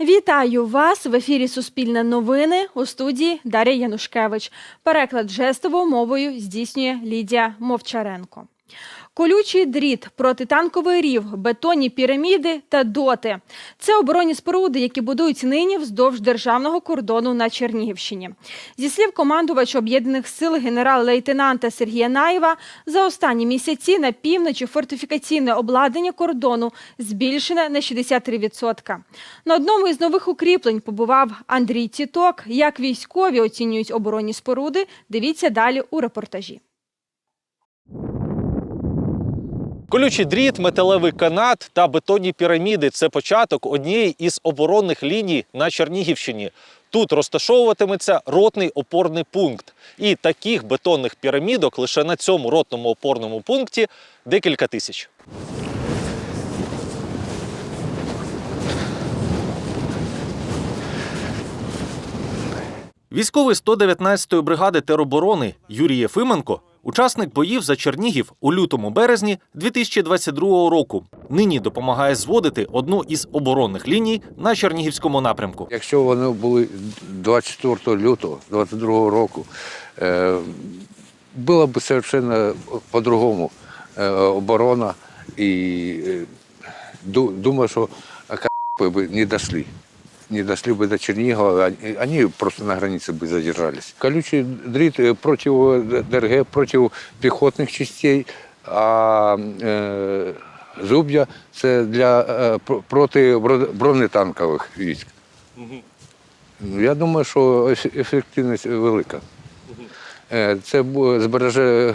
Вітаю вас в ефірі Суспільне новини у студії Дар'я Янушкевич. Переклад жестовою мовою здійснює Лідія Мовчаренко. Колючий дріт, протитанковий рів, бетонні піраміди та доти це оборонні споруди, які будують нині вздовж державного кордону на Чернігівщині. Зі слів командувача об'єднаних сил генерал-лейтенанта Сергія Наєва, за останні місяці на півночі фортифікаційне обладнання кордону збільшене на 63%. На одному із нових укріплень побував Андрій Тіток. Як військові оцінюють оборонні споруди, дивіться далі у репортажі. Колючий дріт, металевий канат та бетонні піраміди це початок однієї із оборонних ліній на Чернігівщині. Тут розташовуватиметься ротний опорний пункт. І таких бетонних пірамідок лише на цьому ротному опорному пункті декілька тисяч. Військовий 119-ї бригади тероборони Юрій Єфименко учасник боїв за Чернігів у лютому березні 2022 року. Нині допомагає зводити одну із оборонних ліній на Чернігівському напрямку. Якщо вони були 24 лютого 22 року, е, була б совершенно по-другому е, оборона і е, ду- думаю, що бы не дошли. Не дошли бы до Чернигова, они- просто на границе бы задержались. Колючий дріт е, против ДРГ, против піхотних частей, а е, зуб'я це для е, проти бронетанкових військ. Ну, Я думаю, що ефективність велика. Е, Це збереже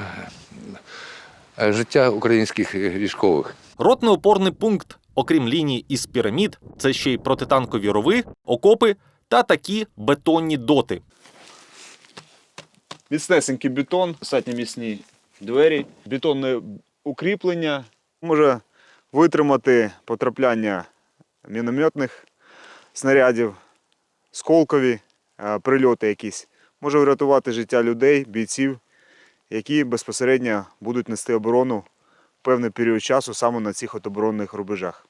е, життя українських військових. Ротний опорний пункт, окрім ліній із пірамід, це ще й протитанкові рови, окопи та такі бетонні доти. міцнесенький бетон, достатньо міцні двері, бетонне укріплення може витримати потрапляння мінометних снарядів, сколкові е, прильоти якісь. Може врятувати життя людей, бійців, які безпосередньо будуть нести оборону певний період часу саме на цих от оборонних рубежах.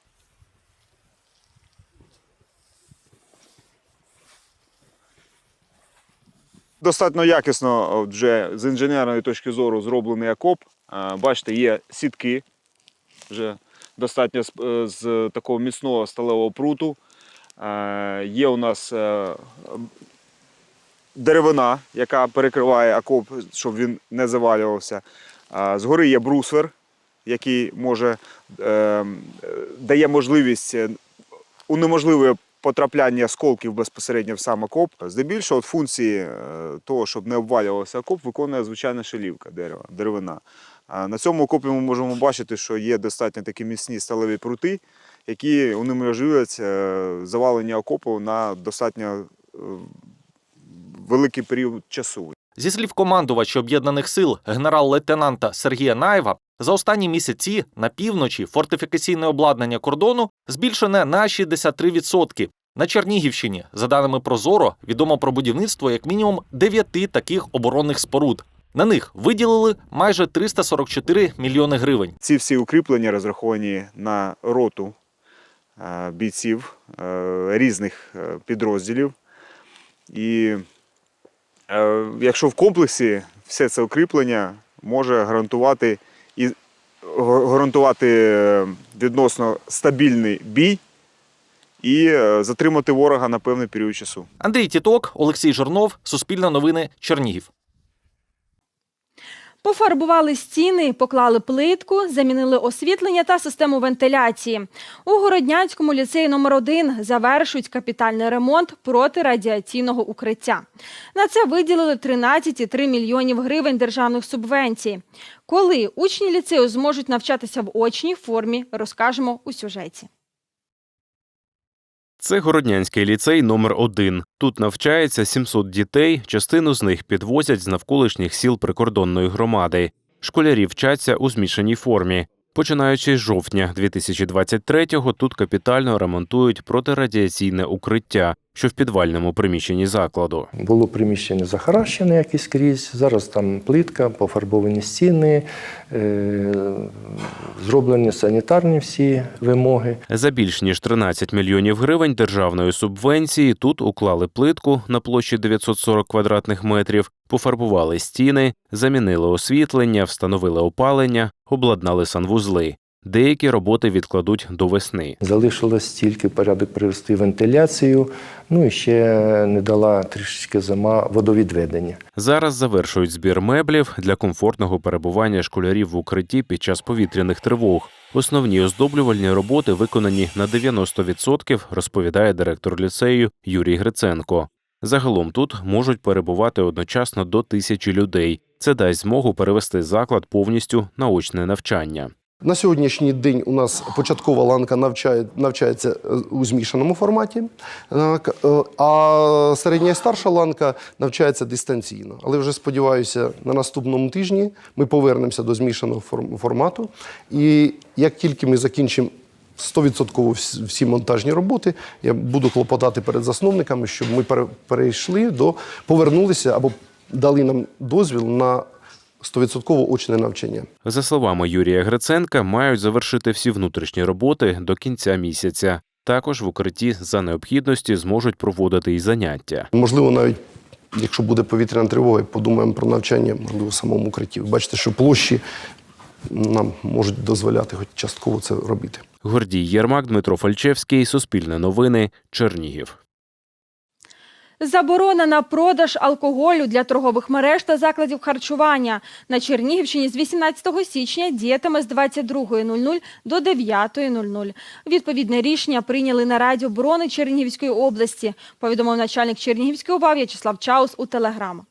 Достатньо якісно вже з інженерної точки зору зроблений окоп. Бачите, є сітки вже достатньо з, е, з такого міцного сталевого пруту. Є у нас е, деревина, яка перекриває окоп, щоб він не завалювався. Згори є брусвер, який може, е, е, дає можливість унеможливує потрапляння осколків безпосередньо в сам окоп. Здебільшого функції е, того, щоб не обвалювався окоп, виконує звичайна шалівка дерева, деревина. На цьому окопі ми можемо бачити, що є достатньо такі міцні сталеві прути, які унеможливлюють е, завалення окопу на достатньо е, великий період часу. Зі слів командувача об'єднаних сил генерал-лейтенанта Сергія Наєва, за останні місяці на півночі фортифікаційне обладнання кордону збільшене на 63%. На Чернігівщині, за даними Прозоро, відомо про будівництво як мінімум дев'яти таких оборонних споруд. На них виділили майже 344 мільйони гривень. Ці всі укріплення розраховані на роту е, бійців е, різних е, підрозділів. І якщо в комплексі все це укріплення може гарантувати і гарантувати е, відносно стабільний бій і е, затримати ворога на певний період часу. Андрій Тіток, Олексій Жирнов, Суспільне новини, Чернігів. Пофарбували стіни, поклали плитку, замінили освітлення та систему вентиляції. У Городнянському ліцеї номер 1 завершують капітальний ремонт протирадіаційного укриття. На це виділили 13,3 мільйонів гривень державних субвенцій. Коли учні ліцею зможуть навчатися в очній формі, розкажемо у сюжеті. Це Городнянський ліцей номер 1 Тут навчається 700 дітей, частину з них підвозять з навколишніх сіл прикордонної громади. Школярі вчаться у змішаній формі. Починаючи з жовтня 2023-го тут капітально ремонтують протирадіаційне укриття, що в підвальному приміщенні закладу. Було приміщення захаращене якесь скрізь. Зараз там плитка, пофарбовані стіни, е, зроблені санітарні всі вимоги. За більш ніж 13 мільйонів гривень державної субвенції тут уклали плитку на площі 940 квадратних метрів, пофарбували стіни, замінили освітлення, встановили опалення, обладнали санвузли. Деякі роботи відкладуть до весни. Залишилось тільки порядок привести вентиляцію, ну і ще не дала трішечки зима водовідведення. Зараз завершують збір меблів для комфортного перебування школярів в укритті під час повітряних тривог. Основні оздоблювальні роботи виконані на 90%, розповідає директор ліцею Юрій Гриценко. Загалом тут можуть перебувати одночасно до тисячі людей. Це дасть змогу перевести заклад повністю на очне навчання. На сьогоднішній день у нас початкова ланка навчає, навчається е, у змішаному форматі, е, а середня і старша ланка навчається дистанційно. Але вже сподіваюся, на наступному тижні ми повернемося до змішаного формату. І як тільки ми закінчимо 100% всі монтажні роботи, я буду клопотати перед засновниками, щоб ми пере- перейшли до повернулися або дали нам дозвіл на 100% очне навчання. За словами Юрія Гриценка, мають завершити всі внутрішні роботи до кінця місяця. Також в укритті за необхідності зможуть проводити і заняття. Можливо, навіть якщо буде повітряна тривога, подумаємо про навчання, можливо, в самому укритті. Ви бачите, що площі нам можуть дозволяти хоч частково це робити. Гордій Єрмак, Дмитро Фальчевський, Суспільне новини, Чернігів. Заборона на продаж алкоголю для торгових мереж та закладів харчування на Чернігівщині з 18 січня діятиме з 22.00 до 9.00. Відповідне рішення прийняли на Раді оборони Чернігівської області, повідомив начальник Чернігівської ОВА В'ячеслав Чаус у Телеграм.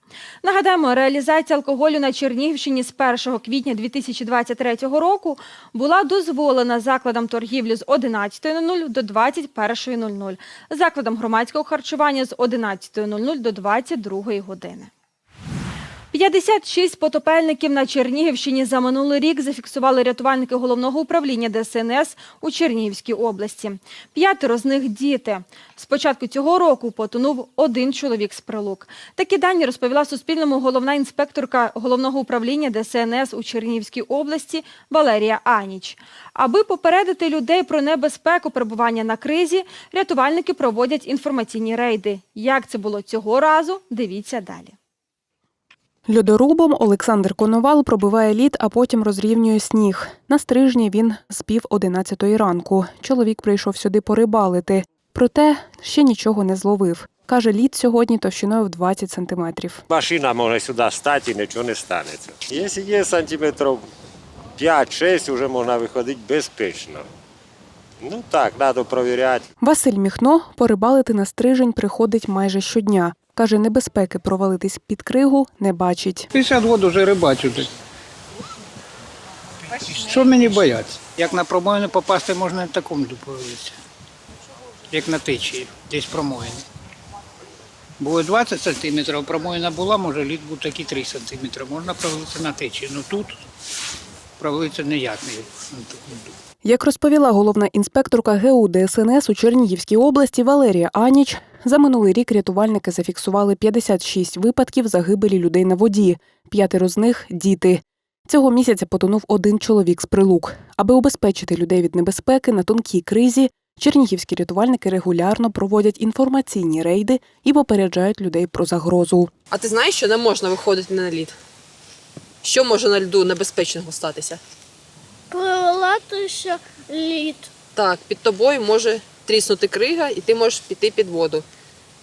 Нагадаємо, реалізація алкоголю на Чернігівщині з 1 квітня 2023 року була дозволена закладам торгівлі з 11.00 до 21.00, закладам громадського харчування з 11.00 до 22 години. 56 потопельників на Чернігівщині за минулий рік зафіксували рятувальники головного управління ДСНС у Чернігівській області. П'ятеро з них діти. З початку цього року потонув один чоловік з прилук. Такі дані розповіла Суспільному головна інспекторка головного управління ДСНС у Чернігівській області Валерія Аніч. Аби попередити людей про небезпеку перебування на кризі, рятувальники проводять інформаційні рейди. Як це було цього разу, дивіться далі. Льодорубом Олександр Коновал пробиває лід, а потім розрівнює сніг. На стрижні він з пів одинадцятої ранку. Чоловік прийшов сюди порибалити, проте ще нічого не зловив. Каже, лід сьогодні товщиною в 20 сантиметрів. Машина може сюди стати і нічого не станеться. Якщо є сантиметрів 5-6, вже можна виходити безпечно. Ну так, треба перевіряти. Василь Міхно порибалити на стрижень приходить майже щодня. Каже, небезпеки провалитись під кригу не бачить. 50 років вже рибачу. Що мені бояться? Як на промоїни попасти можна на такому доповідці, як на течії, десь промоїни. Було 20 сантиметрів, промоїна була, може лід був такий 3 сантиметри. Можна провалитися на течії. Ну тут провалитися ніяк не на такому дупу. Як розповіла головна інспекторка ГУ ДСНС у Чернігівській області Валерія Аніч, за минулий рік рятувальники зафіксували 56 випадків загибелі людей на воді. П'ятеро з них діти. Цього місяця потонув один чоловік з прилук. Аби убезпечити людей від небезпеки на тонкій кризі, чернігівські рятувальники регулярно проводять інформаційні рейди і попереджають людей про загрозу. А ти знаєш, що не можна виходити на лід? Що може на льду небезпечного статися? Провалатися лід. Так, під тобою може тріснути крига, і ти можеш піти під воду.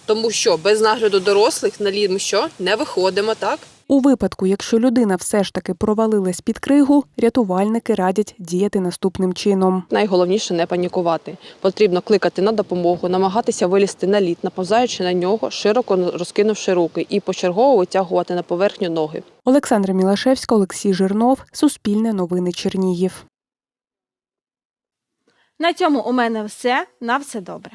Тому що без нагляду дорослих на лід ми що не виходимо, так? У випадку, якщо людина все ж таки провалилась під кригу, рятувальники радять діяти наступним чином. Найголовніше не панікувати. Потрібно кликати на допомогу, намагатися вилізти на лід, наповзаючи на нього, широко розкинувши руки, і почергово витягувати на поверхню ноги. Олександра Мілашевська, Олексій Жирнов, Суспільне новини Чернігів. На цьому у мене все. На все добре.